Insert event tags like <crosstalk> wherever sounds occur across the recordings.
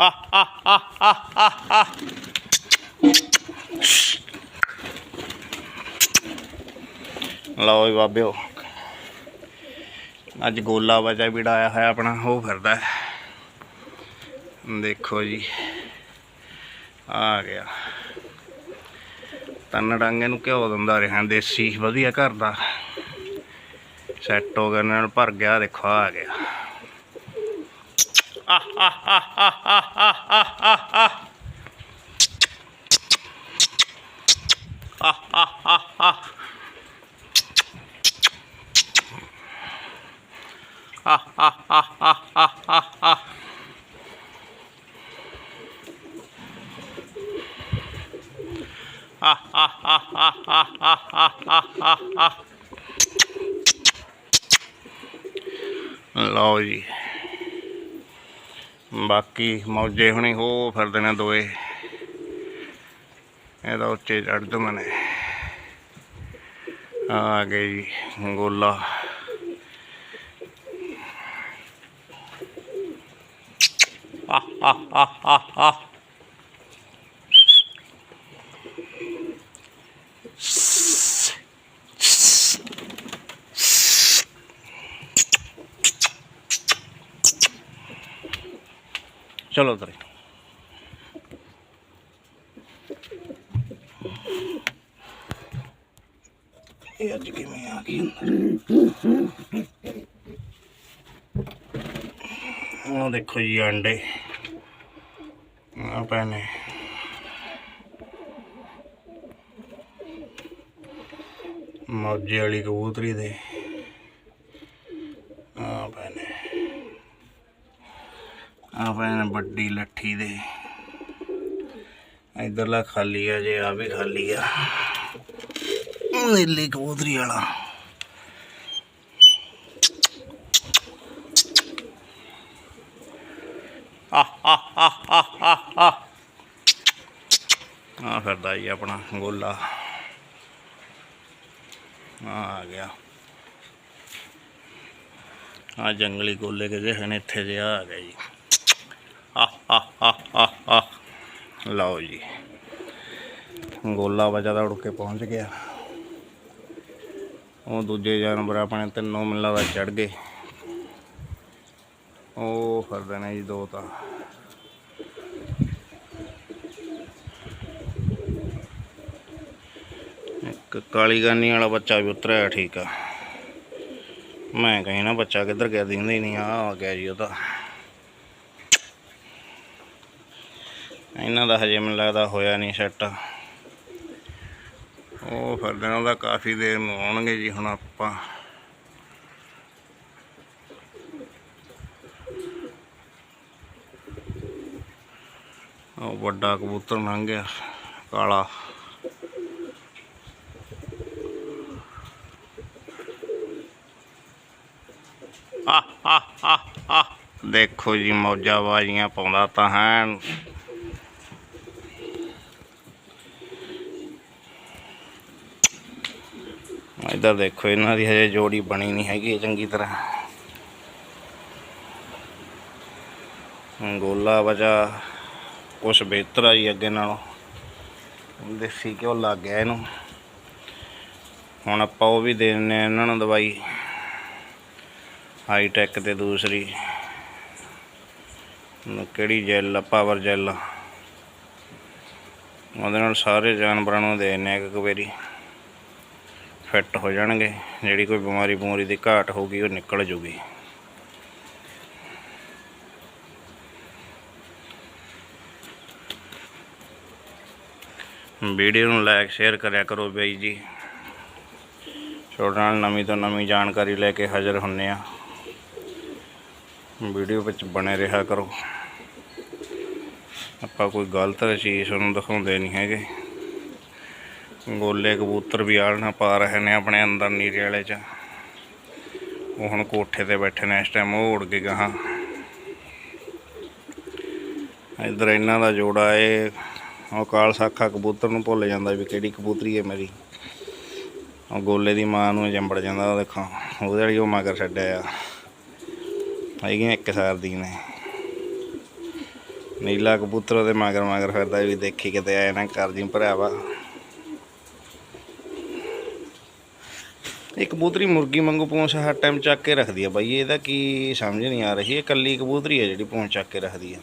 ਆ ਆ ਆ ਆ ਆ ਆ ਲਓ ਜੀ ਬਾਬਿਓ। ਅੱਜ ਗੋਲਾ ਵਜਾ ਵੀੜਾ ਆਇਆ ਹੋਇਆ ਆਪਣਾ, ਉਹ ਫਿਰਦਾ। ਦੇਖੋ ਜੀ, ਆ ਗਿਆ। ਤਨ ਡਾਂਗੇ ਨੂੰ ਘਿਓ ਦਿੰਦਾ ਰਿਹਾ, ਦੇਸੀ, ਵਧੀਆ ਘਰ ਦਾ। ਸੈੱਟ ਹੋ ਗਿਆ ਨਾਲ ਭਰ ਗਿਆ, ਦੇਖੋ, ਆ ਗਿਆ। Lordy. ਬਾਕੀ ਮੌਜੇ ਹੁਣੀ ਹੋ ਫਿਰਦੇ ਨੇ ਦੋਏ। ਇਹਦਾ ਉੱਚੇ ਚੜ ਦਮ ਆ ਗਏ ਜੀ, ਗੋਲਾ ਆ ਆ ਆ ਆ ਆ ਚਲੋ ਉਧਰ ਇਹ ਅੱਜ ਕਿਵੇਂ ਆ ਗਈ? ਅੰਦਰ ਉਹ ਦੇਖੋ ਜੀ ਅੰਡੇ ਆ ਪੈਨੇ ਮੌਜੇ ਵਾਲੀ ਕਬੂਤਰੀ ਦੇ ਆ ਪੈਨੇ ਆ ਪੈਨੇ ਵੱਡੀ ਲੱਠੀ ਦੇ। ਇਧਰਲਾ ਖਾਲੀ ਆ ਜੇ ਆ ਵੀ ਖਾਲੀ ਆ। ਨੀਲੀ ਕਬੂਤਰੀ ਵਾਲਾ। ਆ ਆ ਆ ਆ ਆ ਆ ਫਿਰਦਾ ਜੀ ਆਪਣਾ ਗੋਲਾ। ਆ ਗਿਆ। ਆ ਜੰਗਲੀ ਗੋਲੇ ਕਿਤੇ ਹਨ, ਇੱਥੇ ਜਿਹਾ ਆ ਗਿਆ ਜੀ। <laughs> ਲਓ ਜੀ। ਗੋਲਾ ਵਜਾ ਦਾ ਉੜ ਕੇ ਪਹੁੰਚ ਗਿਆ। ਉਹ ਦੂਜੇ ਜਾਨਵਰ ਆਪਣੇ ਤਿੰਨੋਂ ਮਿਲਾਂ ਦਾ ਚੜ ਗਏ। ਉਹ ਫਿਰਦੇ ਨੇ ਜੀ ਦੋ ਤਾਂ। ਇੱਕ ਕਾਲੀ ਗਾਨੀ ਵਾਲਾ ਬੱਚਾ ਵੀ ਉਤਰਿਆ, ਠੀਕ ਆ। ਮੈਂ ਕਹੀ ਨਾ ਬੱਚਾ ਕਿੱਧਰ ਗਿਆ, ਦਿਖਦਾ ਹੀ ਨਹੀਂ ਆ ਆ ਗਿਆ ਜੀ ਉਹਦਾ ਇਹਨਾਂ ਦਾ ਹਜੇ ਮੈਨੂੰ ਲੱਗਦਾ ਹੋਇਆ ਨਹੀਂ ਸੈੱਟ। ਉਹ ਫਿਰ ਨੇ ਉਹਦਾ ਕਾਫੀ ਦੇਰ ਨੂੰ ਆਉਣਗੇ ਜੀ ਹੁਣ ਆਪਾਂ। ਉਹ ਵੱਡਾ ਕਬੂਤਰ ਲੰਘ ਗਿਆ, ਕਾਲਾ। ਆ ਆ ਆ ਆ ਦੇਖੋ ਜੀ, ਮੌਜਾਂ ਬਾਜੀਆਂ ਪਾਉਂਦਾ ਤਾਂ ਹੈ। ਇੱਧਰ ਦੇਖੋ, ਇਹਨਾਂ ਦੀ ਹਜੇ ਜੋੜੀ ਬਣੀ ਨਹੀਂ ਹੈਗੀ, ਚੰਗੀ ਤਰ੍ਹਾਂ। ਗੋਲਾ ਵਜਾ, ਕੁਛ ਬਿਹਤਰ ਆ ਜੀ ਅੱਗੇ ਨਾਲੋਂ। ਦੇਸੀ ਘਿਓ ਲੱਗ ਗਿਆ ਇਹਨੂੰ। ਹੁਣ ਆਪਾਂ ਉਹ ਵੀ ਦੇ ਦਿੰਦੇ ਹਾਂ ਇਹਨਾਂ ਨੂੰ ਦਵਾਈ। ਹਾਈ ਟੈਕ ਤੇ ਦੂਸਰੀ। ਨੂੰ ਕਿਹੜੀ ਜੈਲ ਪਾਵਰ ਜੈਲ ਉਹਦੇ ਨਾਲ ਸਾਰੇ ਜਾਨਵਰਾਂ ਨੂੰ ਦੇ ਦਿੰਦੇ ਹਾਂ ਇੱਕ ਵਾਰੀ। ਫਿੱਟ ਹੋ ਜਾਣਗੇ। ਜਿਹੜੀ ਕੋਈ ਬਿਮਾਰੀ ਬਮੂਰੀ ਦੀ ਘਾਟ ਹੋਊਗੀ, ਉਹ ਨਿਕਲ ਜੂਗੀ। ਵੀਡੀਓ ਨੂੰ ਲਾਈਕ ਸ਼ੇਅਰ ਕਰਿਆ ਕਰੋ ਬਾਈ ਜੀ। ਛੋਟੇ ਨਾਲ ਨਵੀਂ ਤੋਂ ਨਵੀਂ ਜਾਣਕਾਰੀ ਲੈ ਕੇ ਹਾਜ਼ਰ ਹੁੰਨੇ ਆ। ਵੀਡੀਓ ਵਿੱਚ ਬਣੇ ਰਿਹਾ ਕਰੋ। ਆਪਾਂ ਕੋਈ ਗਲਤ ਚੀਜ਼ ਤੁਹਾਨੂੰ ਦਿਖਾਉਂਦੇ ਨਹੀਂ ਹੈਗੇ। ਗੋਲੇ ਕਬੂਤਰ ਵੀ ਆਲਣਾ ਪਾ ਰਹੇ ਨੇ ਆਪਣੇ ਅੰਦਰ ਨੀਰੇ ਵਾਲੇ ਚ। ਉਹ ਹੁਣ ਕੋਠੇ ਤੇ ਬੈਠੇ ਨੇ, ਇਸ ਟਾਈਮ ਉਹ ਉੜ ਕੇ ਗਾਹਾਂ। ਇਧਰ ਇਹਨਾਂ ਦਾ ਜੋੜਾ ਏ, ਉਹ ਕਾਲ ਸਾਖਾ ਕਬੂਤਰ ਨੂੰ ਭੁੱਲ ਜਾਂਦਾ ਵੀ ਕਿਹੜੀ ਕਬੂਤਰੀ ਹੈ ਮੇਰੀ। ਉਹ ਗੋਲੇ ਦੀ ਮਾਂ ਨੂੰ ਜੰਬੜ ਜਾਂਦਾ, ਉਹ ਦੇਖੋ, ਉਹਦੇ ਵਾਲੀ ਉਹ ਮਗਰ ਛੱਡਿਆ ਆ। ਹੈਗੀਆਂ ਇੱਕ ਸਾਰ ਦੀ ਨੇ। ਨੀਲਾ ਕਬੂਤਰ ਉਹਦੇ ਮਗਰ ਮਗਰ ਫਿਰਦਾ ਵੀ ਦੇਖੀ ਕਿਤੇ ਆਇਆ ਨਾ ਕਰ ਜੀ ਭਰਾਵਾ। ਇਹ ਕਬੂਤਰੀ ਮੁਰਗੀ ਵਾਂਗੂ ਪੂੰਛ ਹਰ ਟਾਈਮ ਚੱਕ ਕੇ ਰੱਖਦੀ ਆ ਬਾਈ, ਇਹਦਾ ਕੀ ਸਮਝ ਨਹੀਂ ਆ ਰਹੀ, ਇਹ ਕੱਲੀ ਕਬੂਤਰੀ ਹੈ ਜਿਹੜੀ ਪੂੰਛ ਚੱਕ ਕੇ ਰੱਖਦੀ ਆ।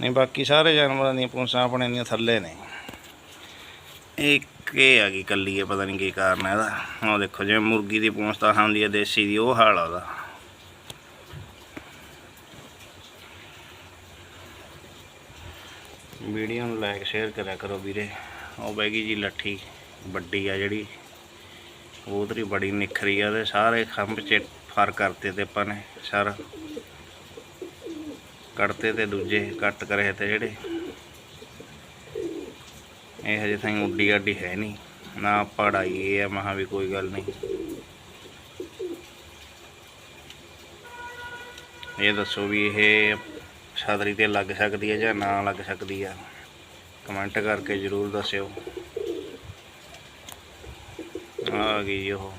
ਨਹੀਂ, ਬਾਕੀ ਸਾਰੇ ਜਾਨਵਰਾਂ ਦੀਆਂ ਪੂੰਛਾਂ ਆਪਣੇ ਦੀਆਂ ਥੱਲੇ ਨੇ। ਇੱਕ ਇਹ ਆ ਗਈ ਕੱਲੀ ਹੈ ਪਤਾ ਨਹੀਂ ਕੀ ਕਾਰਨ ਹੈ ਇਹਦਾ। ਉਹ ਦੇਖੋ, ਜਿਵੇਂ ਮੁਰਗੀ ਦੀ ਪੂੰਛ ਤਾਂ ਹੁੰਦੀ ਹੈ ਦੇਸੀ ਦੀ, ਉਹ ਹਾਲ ਆ ਉਹਦਾ। ਵੀਡੀਓ ਨੂੰ ਲਾਈਕ ਸ਼ੇਅਰ ਕਰਿਆ ਕਰੋ ਵੀਰੇ। ਉਹ ਬਹਿ ਗਈ ਜੀ ਲੱਠੀ, ਵੱਡੀ ਆ ਜਿਹੜੀ। ਕਬੂਤਰੀ ਬੜੀ ਨਿਖਰੀ ਆ ਤੇ ਸਾਰੇ ਖੰਭ 'ਚ ਫਰ ਕਰਤੇ ਤੇ ਆਪਾਂ ਨੇ ਸਰ। ਕੱਟਤੇ ਤੇ ਦੂਜੇ, ਕੱਟ ਕਰੇ ਤੇ ਜਿਹੜੇ। ਇਹ ਹਜੇ ਤਾਈਂ ਉੱਡੀ ਆਡੀ ਹੈ ਨਹੀਂ। ਨਾ ਪੜਾਈ ਇਹ ਆ, ਮਹਾ ਵੀ ਕੋਈ ਗੱਲ ਨਹੀਂ। ਇਹ ਦੱਸੋ ਵੀ ਇਹ ਛਾਦਰੀ ਤੇ ਲੱਗ ਸਕਦੀ ਹੈ ਜਾਂ ਨਾ ਲੱਗ ਸਕਦੀ ਆ? ਕਮੈਂਟ ਕਰਕੇ ਜਰੂਰ ਦੱਸਿਓ। ਆ ਗਈ ਜੀ ਉਹ।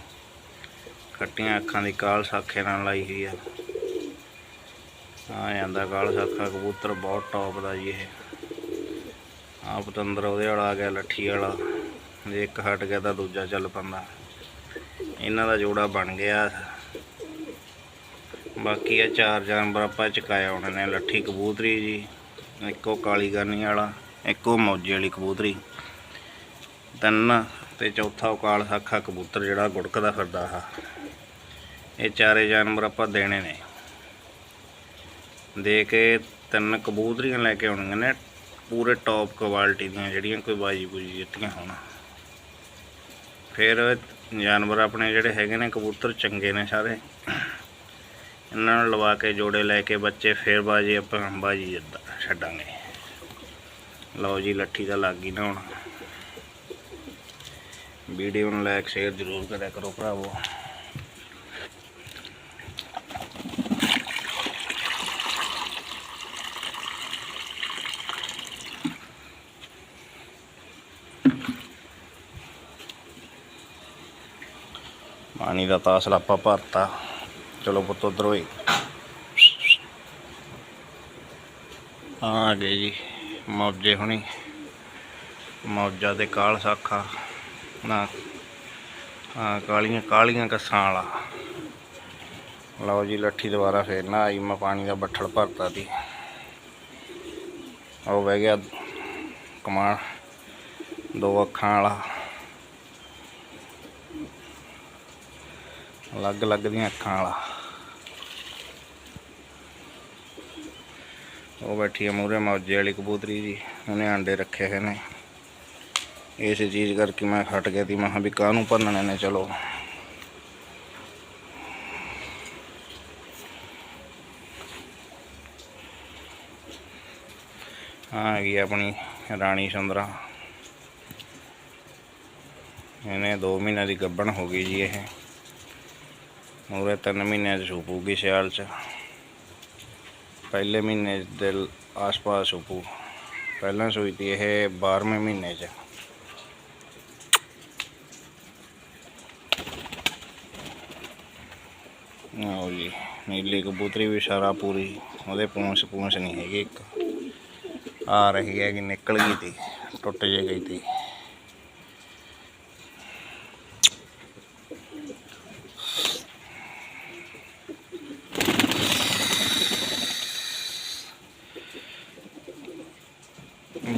ਖੱਟੀਆਂ ਅੱਖਾਂ ਦੀ ਕਾਲ ਸਾਖੇ ਨਾਲ ਲਾਈ ਹੋਈ ਆ। ਆ ਜਾਂਦਾ ਕਾਲ ਸਾਖਾ, ਕਬੂਤਰ ਬਹੁਤ ਟੌਪ ਦਾ ਜੀ ਇਹ। ਆ ਪਤੰਦਰ ਉਹਦੇ ਵਾਲਾ ਆ ਗਿਆ, ਲੱਠੀ ਵਾਲਾ। ਜੇ ਇੱਕ ਹਟ ਗਿਆ ਤਾਂ ਦੂਜਾ ਚੱਲ ਪੈਂਦਾ। ਇਹਨਾਂ ਦਾ ਜੋੜਾ ਬਣ ਗਿਆ। ਬਾਕੀ ਆ ਚਾਰ ਜਾਨਵਰ ਆਪਾਂ ਚਕਾਇਆ ਉਹਨਾਂ ਨੇ, ਲੱਠੀ ਕਬੂਤਰੀ ਜੀ, ਇੱਕੋ ਕਾਲੀ ਗਾਨੀ ਵਾਲਾ, ਇੱਕੋ ਮੌਜੇ ਵਾਲੀ ਕਬੂਤਰੀ। ਤਿੰਨ ਤੇ ਚੌਥਾ ਉਹ ਕਾਲ ਸਾਖਾ ਕਬੂਤਰ ਜਿਹੜਾ ਗੁੜਕਦਾ ਫਿਰਦਾ ਆ ਇਹ ਚਾਰੇ ਜਾਨਵਰ ਆਪਾਂ ਦੇਣੇ ਨੇ। ਦੇ ਕੇ ਤਿੰਨ ਕਬੂਤਰੀਆਂ ਲੈ ਕੇ ਆਉਣੀਆਂ ਨੇ। ਪੂਰੇ ਟੌਪ ਕੁਆਲਿਟੀ ਦੀਆਂ ਜਿਹੜੀਆਂ ਕੋਈ ਬਾਜੀ ਬੂਜੀ ਜਿੱਤੀਆਂ ਹੋਣ। ਫਿਰ ਜਾਨਵਰ ਆਪਣੇ ਜਿਹੜੇ ਹੈਗੇ ਨੇ ਕਬੂਤਰ ਚੰਗੇ ਨੇ ਸਾਰੇ। ਇਹਨਾਂ ਨੂੰ ਲਵਾ ਕੇ ਜੋੜੇ ਲੈ ਕੇ ਬੱਚੇ ਫੇਰ ਬਾਜੀ ਆਪਾਂ ਬਾਜੀ ਜਿੱਦਾਂ ਛੱਡਾਂਗੇ। ਲਓ ਜੀ, ਲੱਠੀ ਦਾ ਲੱਗ ਗਈ ਨਾ ਹੁਣ। ਵੀਡੀਓ ਨੂੰ ਲਾਈਕ ਸ਼ੇਅਰ ਜ਼ਰੂਰ ਕਰਿਆ ਕਰੋ ਭਰਾਵੋ। ਪਾਣੀ ਦਾ ਤਾਸਲਾ ਆਪਾਂ ਭਰਤਾ। ਚਲੋ ਪੁੱਤ, ਉਧਰ ਹੋਈ ਆ ਗਏ ਜੀ, ਮੌਜੇ ਹੁਣੀ। ਮੌਜਾ ਦੇ ਕਾਲ ਸਾਖਾ। ਨਾ, ਆ ਕਾਲੀਆਂ ਕਾਲੀਆਂ ਕੱਸਾਂ ਵਾਲਾ। ਲਓ ਜੀ, ਲੱਠੀ ਦੁਬਾਰਾ ਫੇਰ ਨਾ ਆਈ, ਮੈਂ ਪਾਣੀ ਦਾ ਬੱਠਲ ਭਰਤਾ ਦੀ ਉਹ ਬਹਿ ਗਿਆ ਕਮਾਨ, ਦੋ ਅੱਖਾਂ ਵਾਲਾ। ਅਲੱਗ ਅਲੱਗ ਦੀਆਂ ਅੱਖਾਂ ਵਾਲਾ। ਉਹ ਬੈਠੀ ਆ ਮੂਰੇ ਮੌਜੇ ਵਾਲੀ ਕਬੂਤਰੀ ਜੀ, ਉਹਨੇ ਆਂਡੇ ਰੱਖੇ ਹੋਏ ਨੇ। ਇਸ ਚੀਜ਼ ਕਰਕੇ ਮੈਂ ਹਟ ਗਿਆ ਤੀ ਮੈਂ ਕਿਹਾ ਵੀ ਕਾਹਨੂੰ ਭੰਨਣੇ ਨੇ, ਚਲੋ। ਆ ਗਈ ਆਪਣੀ ਰਾਣੀ ਸੁੰਦਰਾ। ਇਹਨੇ 2 ਮਹੀਨਿਆਂ ਦੀ ਗੱਬਣ ਹੋ ਗਈ ਜੀ ਇਹ। ਮੂਰੇ 3 ਮਹੀਨਿਆਂ ਚ ਛੂਪੂਗੀ ਸਿਆਲ ਚ। ਪਹਿਲੇ ਮਹੀਨੇ ਦੇ ਆਸ-ਪਾਸ ਛੂਪੂ ਪਹਿਲਾਂ ਸੂਈ ਤੀ ਇਹ 12ਵੇਂ ਮਹੀਨੇ ਚ। ਆਓ ਜੀ ਨੀਲੀ ਕਬੂਤਰੀ ਵੀ ਸਾਰਾ ਪੂਰੀ, ਉਹਦੇ ਪੂੰਛ ਪੂੰਛ ਨਹੀਂ ਹੈਗੀ ਇੱਕ। ਆ ਰਹੀ ਹੈ ਕਿ ਨਿਕਲ ਗਈ ਤੀ, ਟੁੱਟ ਜੇ ਗਈ ਤੀ।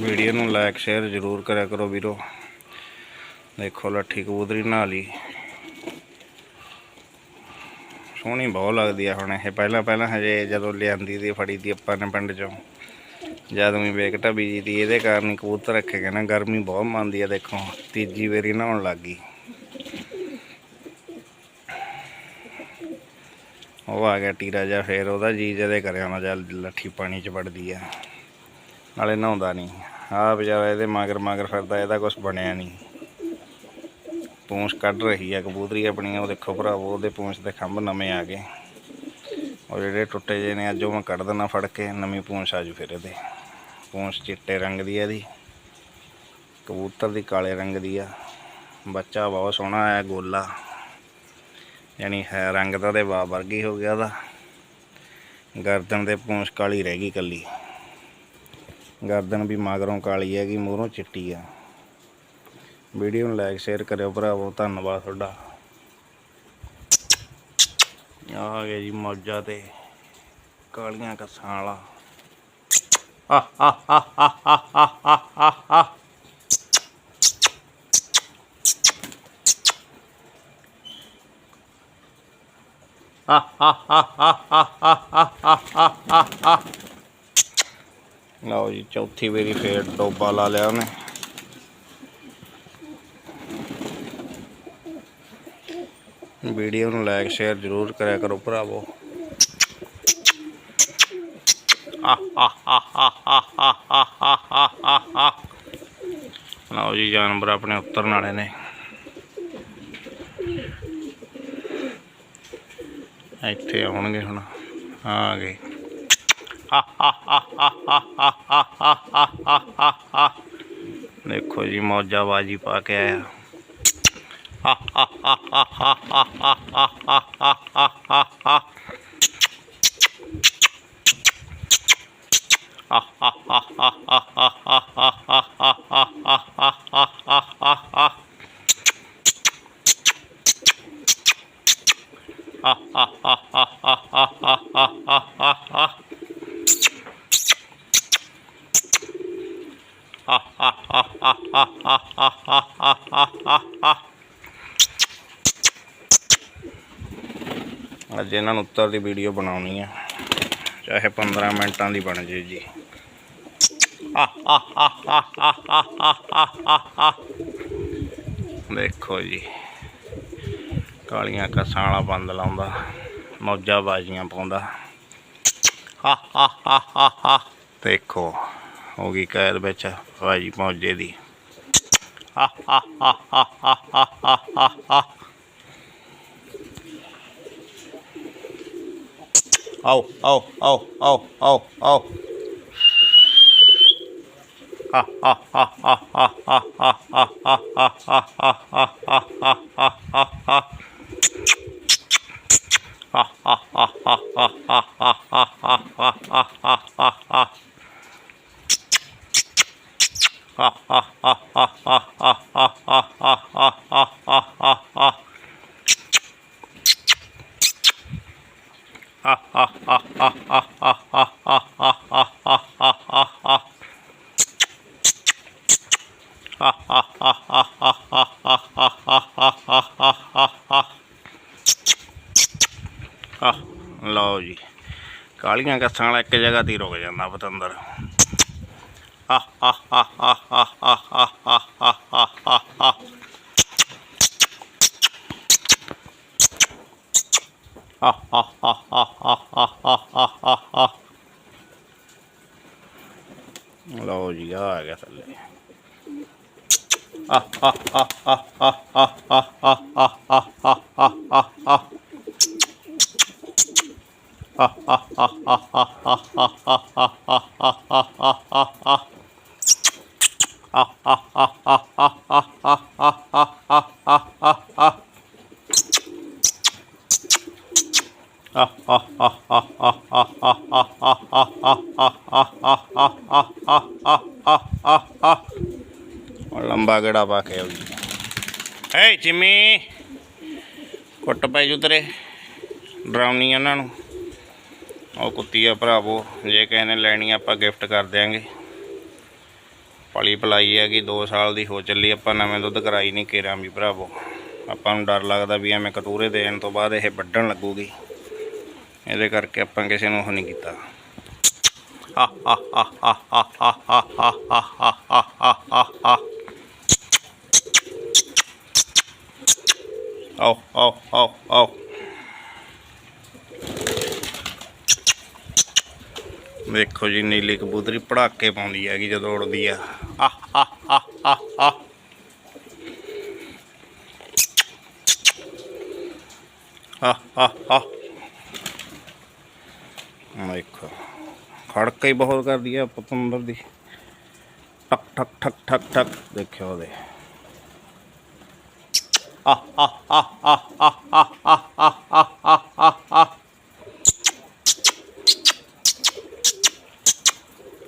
ਵੀਡੀਓ ਨੂੰ ਲਾਈਕ ਸ਼ੇਅਰ ਜ਼ਰੂਰ ਕਰਿਆ ਕਰੋ ਵੀਰੋ। ਦੇਖੋ, ਲੱਠੀ ਕਬੂਤਰੀ ਨਹਾ ਲਈ। ਸੋਹਣੀ ਬਹੁਤ ਲੱਗਦੀ ਆ ਹੁਣ ਇਹ। ਪਹਿਲਾਂ ਪਹਿਲਾਂ ਹਜੇ ਜਦੋਂ ਲਿਆਂਦੀ ਦੀ, ਫੜੀ ਦੀ ਆਪਾਂ ਨੇ ਪਿੰਡ ਚੋਂ। ਜਦੋਂ ਵੀ ਵੇਖਟਾ ਬੀਜੀ ਦੀ, ਇਹਦੇ ਕਾਰਨ ਹੀ ਕਬੂਤਰ ਰੱਖੇ ਗਏ ਨਾ। ਗਰਮੀ ਬਹੁਤ ਮੰਨਦੀ ਆ, ਦੇਖੋ, ਤੀਜੀ ਵਾਰੀ ਨਹਾਉਣ ਲੱਗ ਗਈ। ਉਹ ਆ ਗਿਆ ਟੀਰਾ ਜਾ ਫੇਰ, ਉਹਦਾ ਜੀ ਜਦੇ ਕਰਿਆ ਨਾ ਜਲ ਲੱਠੀ ਪਾਣੀ ਚ ਵੜਦੀ ਆ। ਨਾਲੇ ਨਹਾਉਂਦਾ ਨਹੀਂ। ਆ ਵਿਚਾਰਾ ਇਹਦੇ ਮਗਰ ਮਗਰ ਫਿਰਦਾ, ਇਹਦਾ ਕੁਝ ਬਣਿਆ ਨਹੀਂ। ਪੂੰਛ ਕੱਢ ਰਹੀ ਆ, ਕਬੂਤਰੀ ਆਪਣੀ ਉਹ ਦੇਖੋ ਭਰਾਵੋ ਉਹਦੇ ਪੂੰਛ ਦੇ ਖੰਭ ਨਵੇਂ ਆ ਗਏ। ਉਹ ਜਿਹੜੇ ਟੁੱਟੇ ਜੇ ਨੇ, ਅੱਜ ਉਹ ਮੈਂ ਕੱਢ ਦਿੰਦਾ ਫੜ ਕੇ, ਨਵੀਂ ਪੂੰਛ ਆ ਫਿਰ ਇਹਦੇ। ਪੂੰਛ ਚਿੱਟੇ ਰੰਗ ਦੀ ਆ ਇਹਦੀ, ਕਬੂਤਰ ਦੀ ਕਾਲੇ ਰੰਗ ਦੀ ਆ। ਬੱਚਾ ਬਹੁਤ ਸੋਹਣਾ ਆਇਆ ਗੋਲਾ। ਯਾਨੀ ਹੈ ਰੰਗ ਤਾਂ ਉਹਦੇ ਬਾ ਵਰਗੀ ਹੋ ਗਿਆ ਉਹਦਾ। ਗਰਦਨ ਤੇ ਪੂੰਛ ਕਾਲੀ ਰਹਿ ਗਈ ਕੱਲੀ। ਗਰਦਨ ਵੀ ਮਗਰੋਂ ਕਾਲੀ ਹੈਗੀ, ਮੂਹਰੋਂ ਚਿੱਟੀ ਆ। ਵੀਡੀਓ ਨੂੰ ਲਾਈਕ ਸ਼ੇਅਰ ਕਰਿਓ ਭਰਾਵੋ ਧੰਨਵਾਦ ਤੁਹਾਡਾ ਆ ਗਿਆ ਜੀ ਮੌਜਾ ਤੇ ਕਾਲੀਆਂ ਕੱਸਾਂ ਵਾਲਾ ਆ ਆ ਆ ਆ ਆ ਆ ਆ ਲਓ ਜੀ ਚੌਥੀ ਵਾਰੀ ਫੇਰ ਡੋਬਾ ਲਾ ਲਿਆ ਉਹਨੇ ਵੀਡੀਓ ਨੂੰ ਲਾਈਕ ਸ਼ੇਅਰ ਜ਼ਰੂਰ ਕਰਿਆ ਕਰੋ ਭਰਾਵੋ। ਲਓ ਜੀ, ਜਾਨਵਰ ਆਪਣੇ ਉਤਰਨ ਵਾਲੇ ਨੇ। ਇੱਥੇ ਆਉਣਗੇ ਹੁਣ। ਆ ਗਏ। ਦੇਖੋ ਜੀ, ਮੌਜਾਬਾਜੀ ਪਾ ਕੇ ਆਇਆ। <laughs> ਅੱਜ ਇਹਨਾਂ ਨੂੰ ਉੱਤਰ ਦੀ ਵੀਡੀਓ ਬਣਾਉਣੀ ਆ। ਚਾਹੇ 15 ਮਿੰਟਾਂ ਦੀ ਬਣ ਜੇ ਜੀ। ਦੇਖੋ ਜੀ। ਕਾਲੀਆਂ ਕਸਾਂ ਵਾਲਾ ਬੰਦ ਲਾਉਂਦਾ। ਮੌਜਾਂ ਬਾਜੀਆਂ ਪਾਉਂਦਾ। ਦੇਖੋ, ਹੋ ਗਈ ਕੈਦ ਵਿੱਚ ਭਾਜੀ ਮੌਜੇ ਦੀ। ha ha ha ha ha ha ha ha. Oh, oh, oh, oh, oh, oh. Ha ha ha ha ha ha ha ha ha ha ha ha ha ha ha ha. Ha ha ha ha ha ha ha ha ha ha ha ha. Ha ha ha ਕਾਲੀਆਂ ਕੱਸਾਂ ਵਾਲਾ ਇੱਕ ਜਗ੍ਹਾ ਤੇ ਰੁਕ ਜਾਂਦਾ ਪਤੰਦਰ ਆ ਆ ਆ ਆ ਆ ਆ ਆ ਆ ਆ ਆ ਆ ਲਓ ਜੀ ਆ ਗਿਆ ਥੱਲੇ ਆ ਆ ਆ ਲੰਬਾ ਗੇੜਾ ਪਾ ਕੇ ਆਉ ਜੀ। ਜਿਮੀ। ਕੁੱਟ ਪੈ ਜੂ ਤੇਰੇ। ਡਰਾਉਣੀ ਉਹਨਾਂ ਨੂੰ। ਉਹ ਕੁੱਤੀ ਆ ਭਰਾਵੋ, ਜੇ ਕਿਸੇ ਨੇ ਲੈਣੀ ਆਪਾਂ ਗਿਫਟ ਕਰ ਦਿਆਂਗੇ। ਪਲੀ ਪਲਾਈ ਹੈਗੀ 2 ਸਾਲ ਦੀ ਹੋ ਚੱਲੀ, ਆਪਾਂ ਨਵੇਂ ਦੁੱਧ ਕਰਾਈ ਨਹੀਂ ਕੇਰਾਂ ਵੀ ਭਰਾਵੋ। ਆਪਾਂ ਨੂੰ ਡਰ ਲੱਗਦਾ ਵੀ ਐਵੇਂ ਕਟੂਰੇ ਦੇਣ ਤੋਂ ਬਾਅਦ ਇਹ ਵੱਢਣ ਲੱਗੂਗੀ। ਇਹਦੇ ਕਰਕੇ ਆਪਾਂ ਕਿਸੇ ਨੂੰ ਉਹ ਨਹੀਂ ਕੀਤਾ। ਆਓ ਆਓ ਆਓ ਆਓ। ਦੇਖੋ ਜੀ, ਨੀਲੀ ਕਬੂਤਰੀ ਪੜਾਕੇ ਪਾਉਂਦੀ ਹੈਗੀ ਜਦੋਂ ਉੜਦੀ ਆ। ਆਹ ਆਹ ਆਹ ਆਹ ਆਹ। ਆਹ ਦੇਖੋ, ਖੜਕਾ ਹੀ ਬਹੁਤ ਕਰਦੀ ਆ ਪਤੰਦਰ ਦੀ। ਠਕ ਠਕ ਠਕ ਠਕ ਠਕ। ਦੇਖਿਓ ਉਹਦੇ। ਆਹ ਆਹ ਆਹ ਆਹ।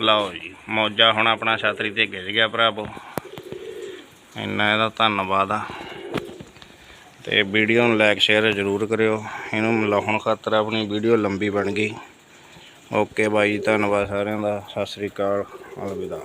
ਲਓ ਜੀ ਮੌਜਾ ਹੁਣ ਆਪਣਾ ਛਾਤਰੀ ਤੇ ਗਿਰ ਗਿਆ ਭਰਾ ਭਰਾਵੋ ਇੰਨਾ ਇਹਦਾ ਧੰਨਵਾਦ ਆ ਤੇ ਵੀਡੀਓ ਨੂੰ ਲਾਈਕ ਸ਼ੇਅਰ ਜ਼ਰੂਰ ਕਰਿਓ ਇਹਨੂੰ ਮਿਲਾਉਣ ਖਾਤਰ ਆਪਣੀ ਵੀਡੀਓ ਲੰਬੀ ਬਣ ਗਈ ਓਕੇ ਬਾਈ ਧੰਨਵਾਦ ਸਾਰਿਆਂ ਦਾ ਸਤਿ ਸ੍ਰੀ ਅਕਾਲ ਅਲਵਿਦਾ